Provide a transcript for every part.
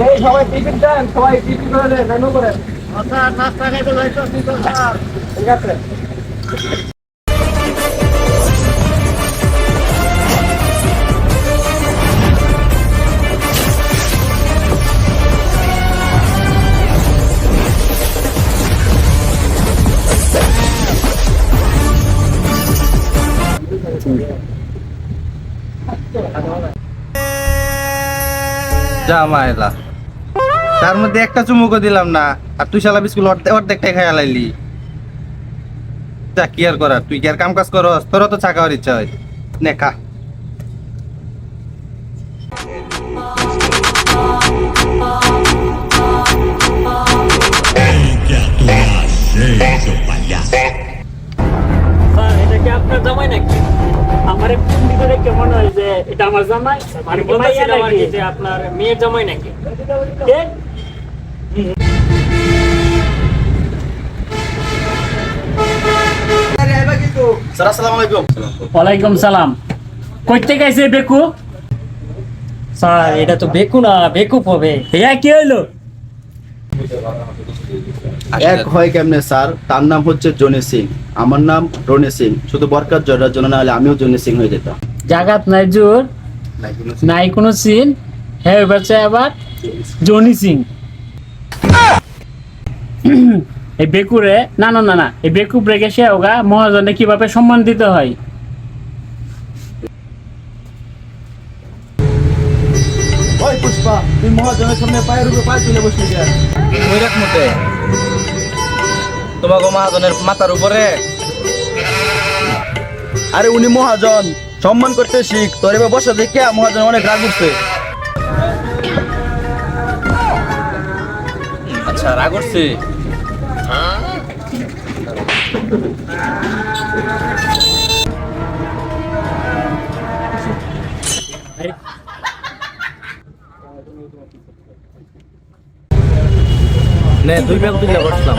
এই সবাই টিফিন দেন সবাই টিফিন করে দেন মেনু করে আচ্ছা নাস্তা খাইতে স্যার ঠিক আছে। যা মায়েলা তার মধ্যে একটা চুমুকও দিলাম না, আর তুই শালা বিস্কুল অর্ধেক অর্ধেকটাই খাই লাইলি। যা কি আর করার? তুই কি আর কাম কাজ করস? তোরও তো চা খাওয়ার ইচ্ছা হয়। নে, খা। স্যার এটা আমার জামাই মানে মাইয়া নাকি? যে আপনার মেয়ের জামাই নাকি? কে? স্যার আসসালামু আলাইকুম। ওয়ালাইকুম সালাম। কইতে গেছে বেকু? স্যার এটা তো বেকু না বেকুপ হবে। হ্যাঁ কি হইল? এক হয় কেমনে স্যার? তার নাম হচ্ছে জনি সিং আমার নাম রনি সিং শুধু বরকার জয়ের জন্য না হলে আমিও জনি সিং হয়ে যেতাম। জাগাত নাই জোর নাই কোনো সিন। হ্যাঁ বাচ্চা আবার জনি সিং এই বেকুরে না না না না এই বেকুপ রেখে সে ওগা মহাজনে কীভাবে সম্মান দিতে হয়? ওই পুষ্পা তুই মহাজনের সামনে পায়ের উপরে পায়ে তুলে বসে গেল ওই রাখ মতে তোমাকে মহাজনের মাথার উপরে। আরে উনি মহাজন। সম্মান করতে শিখ তোর এবার বসা দেখে মহাজন অনেক রাগ উঠছে। আচ্ছা রাগ করছি নে দুই ব্যাগ তুলে বসলাম।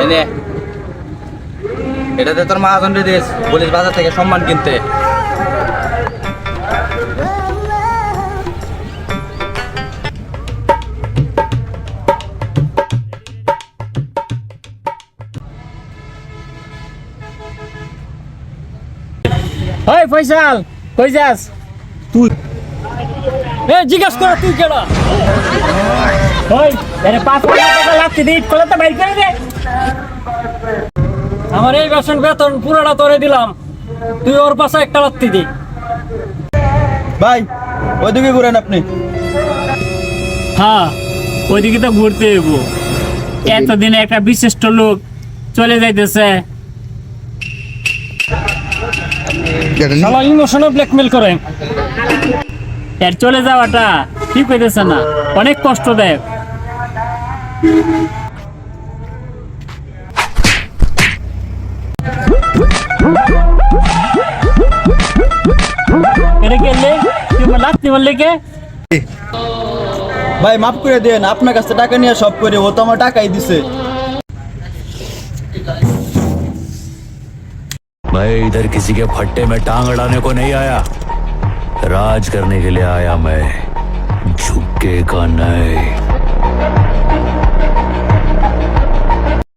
এই নে এটাতে তোর মহাজন রে দিস বলিস বাজার থেকে সম্মান কিনতে। ওই ফয়সাল কই যাস? তুই এ জিজ্ঞাস কর তুই কেডা? ওই এর পাঁচ হাজার টাকা লাগতে দিই কলাতে বাইর করে দে। আমার এই বেতন বেতন পুরোটা তোরে দিলাম। তুই ওর পাশে একটা লাগতে দি। ভাই ওইদিকে ঘুরেন আপনি। হ্যাঁ ওইদিকে তো ঘুরতে হইব। এতদিনে একটা বিশিষ্ট লোক চলে যাইতেছে। ইমোশনাল ব্ল্যাকমেল করে। এর চলে যাওয়াটা ঠিক হইতেছে না। অনেক কষ্ট দেয়। ভাই মাফ করে দেন আপনার কাছে টাকা নিয়ে সব করে ও তো আমার টাকাই দিছে मैं इधर किसी के फट्टे में टांग अड़ाने को नहीं आया राज करने के लिए आया मैं झुकेगा नहीं